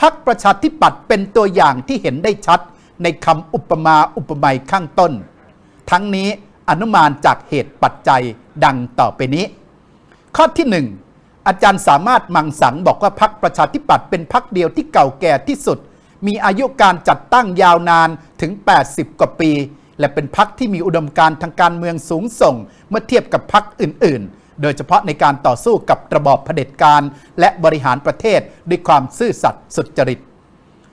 พักประชาธิปัตย์เป็นตัวอย่างที่เห็นได้ชัดในคำอุปมาอุปไมยข้างต้น ทั้งนี้อนุมานจากเหตุปัจจัยดังต่อไปนี้ ข้อที่หนึ่งอาจารย์สามารถมังสังบอกว่าพักประชาธิปัตย์เป็นพักเดียวที่เก่าแก่ที่สุด มีอายุการจัดตั้งยาวนานถึง 80 กว่าปี และเป็นพักที่มีอุดมการทางการเมืองสูงส่ง เมื่อเทียบกับพักอื่นๆ โดยเฉพาะในการต่อสู้กับระบอบเผด็จการ และบริหารประเทศด้วยความซื่อสัตย์สุจริต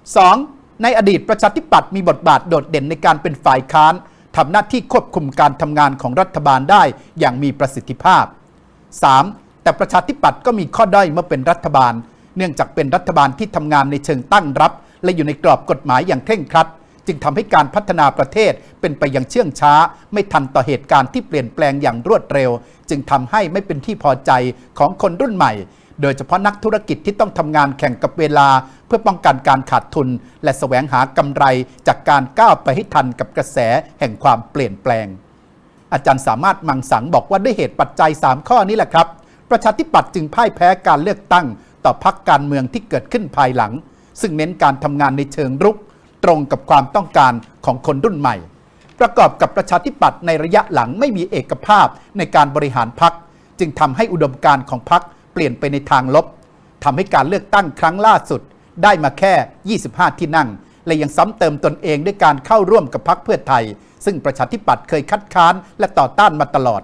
2. ในอดีตประชาธิปัตย์มีบทบาทโดดเด่นในการเป็นฝ่ายค้านทำหน้าที่ควบคุมการทำงานของรัฐบาลได้อย่างมีประสิทธิภาพ 3. แต่ประชาธิปัตย์ก็มีข้อด้อยเมื่อเป็นรัฐบาล เนื่องจากเป็นรัฐบาลที่ทำงานในเชิงตั้งรับ และอยู่ในกรอบกฎหมายอย่างเคร่งครัด จึงทำให้การพัฒนาประเทศเป็นไปอย่างเชื่องช้า ไม่ทันต่อเหตุการณ์ที่เปลี่ยนแปลงอย่างรวดเร็ว จึงทำให้ไม่เป็นที่พอใจของคนรุ่นใหม่ โดยเฉพาะนักธุรกิจที่ต้องทำงานแข่งกับเวลา เพื่อป้องกันการขาดทุน และแสวงหากำไรจากการก้าวไปให้ทันกับกระแสแห่งความเปลี่ยนแปลง อาจารย์สามารถมังสังบอกว่าด้วยเหตุปัจจัย 3 ข้อนี้แหละครับ ประชาธิปัตย์จึงพ่ายแพ้การเลือกตั้ง ต่อพักการเมืองที่เกิดขึ้นภายหลัง ซึ่งเน้นการทำงานในเชิงรุก ตรงกับความต้องการของคนรุ่นใหม่ ประกอบกับประชาธิปัตย์ในระยะหลังไม่มีเอกภาพในการบริหารพัก จึงทำให้อุดมการณ์ของพักเปลี่ยนไปในทางลบทำให้การเลือกตั้งครั้งล่าสุดได้มาแค่ 25 ที่นั่ง และยังซ้ำเติมตนเองด้วยการเข้าร่วมกับพักเพื่อไทย ซึ่งประชาธิปัตย์เคยคัดค้านและต่อต้านมาตลอด